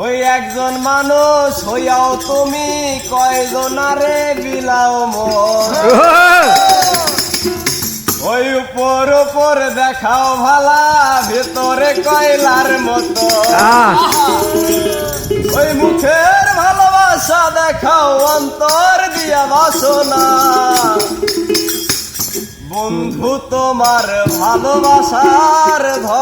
ওই একজন মানুষ, হইয়াও তুমি কয়জনারে বিলাও মন ওই উপর উপর দেখাও ভালা, ভেতরে কয়লার মতো। ওই মুখের ভালোবাসা দেখাও, অন্তর দিয়া বাসনা। বন্ধু, তোমার ভালোবাসার ধর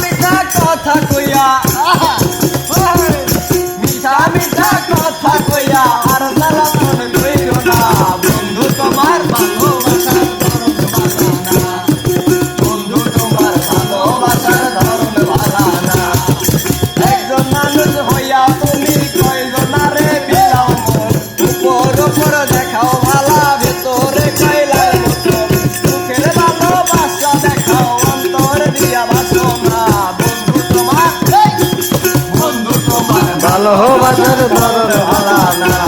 মিঠা কথা কইয়া মিঠা মিঠা কথা কইয়া, আর তারা মন কইল না, বন্ধু তোমার ভালোবাসার ধরন ভালো না বন্ধু তোমার ভালোবাসার ধরন ভালো না একজন মানুষ হইয়া তুমি কইল না রে বিলাও উপর উপর দেখাও ভালো ভালোবাসার বরণ ভালা না।